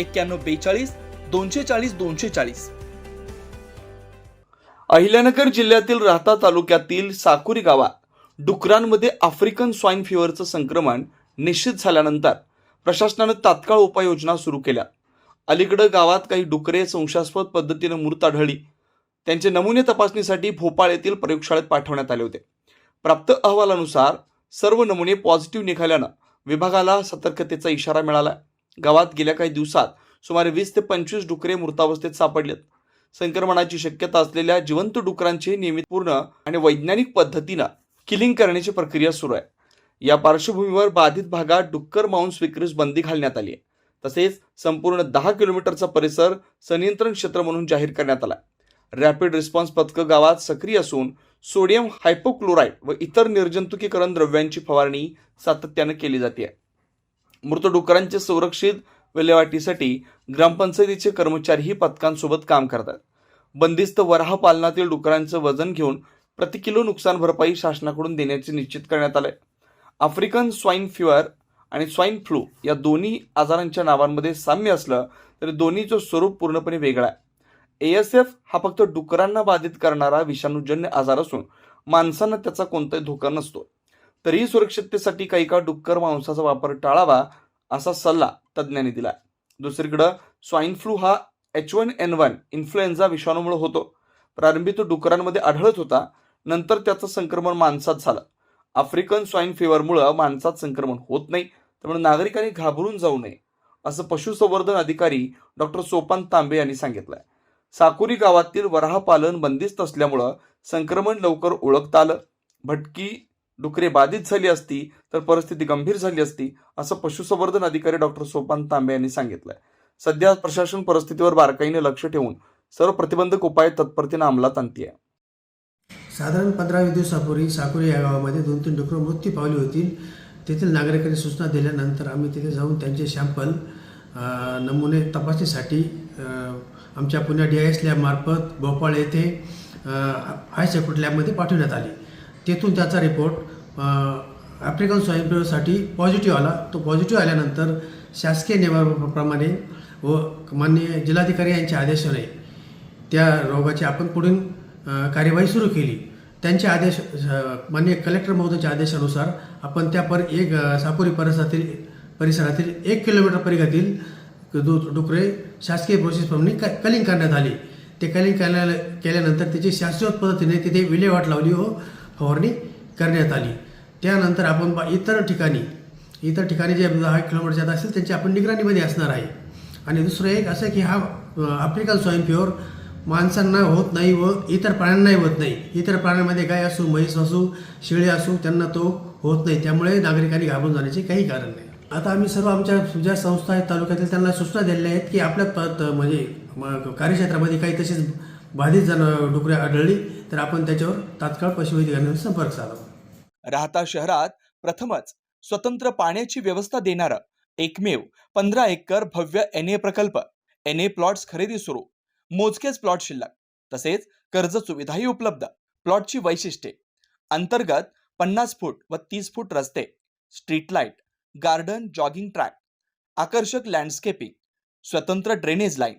एक्क्याण्णव बेचाळीस दोनशे चाळीस दोनशे चाळीस. अहिल्यानगर जिल्ह्यातील राहता तालुक्यातील साकुरी गावात डुकरांमध्ये आफ्रिकन स्वाईन फिवरचं संक्रमण निश्चित झाल्यानंतर प्रशासनानं तात्काळ उपाययोजना सुरू केल्या. अलीकडं गावात काही डुकरे संशयास्पद पद्धतीनं मृत आढळली. त्यांचे नमुने तपासणीसाठी भोपाळ येथील प्रयोगशाळेत पाठवण्यात आले होते. प्राप्त अहवालानुसार सर्व नमुने पॉझिटिव्ह निघाल्यानं विभागाला सतर्कतेचा इशारा मिळाला. गावात गेल्या काही दिवसात सुमारे वीस ते पंचवीस डुकरे मृतावस्थेत सापडलेत. संक्रमणाची शक्यता असलेल्या जिवंत डुकरांचे नियमितपूर्ण आणि वैज्ञानिक पद्धतीनं किलिंग करण्याची प्रक्रिया सुरू आहे. या पार्श्वभूमीवर बाधित भागात डुक्कर मांस विक्रीस बंदी घालण्यात आली आहे. तसेच संपूर्ण दहा किलोमीटरचा परिसर संनियंत्रण क्षेत्र म्हणून जाहीर करण्यात आला रॅपिड रिस्पॉन्स पथकं गावात सक्रिय असून सोडियम हायपोक्लोराईड व इतर निर्जंतुकीकरण द्रव्यांची फवारणी सातत्यानं केली जाते. मृत डुकरांचे संरक्षित विल्हेवाटीसाठी ग्रामपंचायतीचे कर्मचारीही पथकांसोबत काम करतात. बंदिस्त वराह पालनातील डुकरांचं वजन घेऊन प्रति किलो नुकसान भरपाई शासनाकडून देण्याचे निश्चित करण्यात आले आफ्रिकन स्वाईन फिवर आणि स्वाईन फ्लू या दोन्ही आजारांच्या नावांमध्ये साम्य असलं तरी दोन्हीचं स्वरूप पूर्णपणे वेगळं आहे. ए एस एफ हा फक्त डुकरांना बाधित करणारा विषाणूजन्य आजार असून माणसांना त्याचा कोणताही धोका नसतो. तरीही सुरक्षिततेसाठी काही काळ डुक्कर मांसाचा वापर टाळावा असा सल्ला तज्ज्ञांनी दिला दुसरीकडं स्वाईन फ्लू हा H one N one influenza विषाणूमुळे होतो. प्रारंभी तो डुकरांमध्ये आढळत होता. नंतर त्याचं संक्रमण माणसात झालं. आफ्रिकन स्वाईन फिवरमुळं माणसात संक्रमण होत नाही. त्यामुळे नागरिकांनी घाबरून जाऊ नये असं पशुसंवर्धन अधिकारी डॉक्टर सोपान तांबे यांनी सांगितलंय. साकुरी गावातील वराह पालन बंदिस्त असल्यामुळं संक्रमण लवकर ओळखता आलं. भटकी डुकरे बाधित झाली असती तर परिस्थिती गंभीर झाली असती असं पशुसंवर्धन अधिकारी डॉक्टर सोपान तांबे यांनी सांगितलंय. सध्या प्रशासन परिस्थितीवर बारकाईने लक्ष ठेवून सर्व प्रतिबंधक उपाय तत्परतेनं अंमलात आणते साधारण पंधरा दिवसापूर्वी साकुरी या गावामध्ये दोन तीन डुकरं मृत्यू पावली होती तेथील नागरिकांनी सूचना दिल्यानंतर आम्ही तिथे जाऊन त्यांचे शॅम्पल नमुने तपासणीसाठी आमच्या पुण्या डी आय एस लॅबमार्फत भोपाळ येथे हाय सेक्युरिटी लॅबमध्ये पाठवण्यात आली. तेथून त्याचा रिपोर्ट आफ्रिकन स्वाईन पॉझिटिव्ह आला. तो पॉझिटिव्ह आल्यानंतर शासकीय नियमाप्रमाणे व माननीय जिल्हाधिकारी यांच्या आदेशाने त्या रोगाची आपण पुढील कार्यवाही सुरू केली. त्यांचे आदेश मान्य माननीय कलेक्टर महोदयाच्या आदेशानुसार आपण त्या पर एक सापुरी परिसरातील परिसरातील एक किलोमीटर परिघातील दु डुकरे शासकीय प्रोसेसप्रमाणे क कलिंग करण्यात आली. ते कलिंग करण्या केल्यानंतर त्याची शासकीय पद्धतीने तिथे विल्हेवाट लावली. व फवारणी करण्यात आली. त्यानंतर आपण बा- इतर ठिकाणी इतर ठिकाणी जे दहा किलोमीटरच्या जात असेल त्यांची आपण निगराणीमध्ये असणार आहे. आणि दुसरं एक असं की हा आफ्रिकन स्वाईन फ्युअर माणसांना होत नाही व इतर प्राण्यांनाही होत नाही. इतर प्राण्यांमध्ये गाय असू म्हैस असू शेळी असू त्यांना तो होत नाही. त्यामुळे नागरिकांनी घाबरून जाण्याचे काही कारण नाही. आता आम्ही सर्व आमच्या ज्या संस्था आहेत तालुक्यातील त्यांना सूचना दिलेल्या आहेत की आपल्या प- म्हणजे कार्यक्षेत्रामध्ये काही तसेच बाधित जनावर डुकरे आढळली तर आपण त्याच्यावर तात्काळ पशुवैद्यकांना संपर्क साधावा. राहता शहरात प्रथमच स्वतंत्र पाण्याची व्यवस्था देणारा एकमेव पंधरा एकर भव्य एन ए प्रकल्प एन ए प्लॉट्स खरेदी सुरू मोजकेच प्लॉट शिल्लक तसेच कर्ज सुविधाही उपलब्ध. प्लॉटची वैशिष्ट्ये अंतर्गत पन्नास फूट व तीस फूट रस्ते street light garden jogging track आकर्षक लँडस्केपिंग स्वतंत्र ड्रेनेज लाईन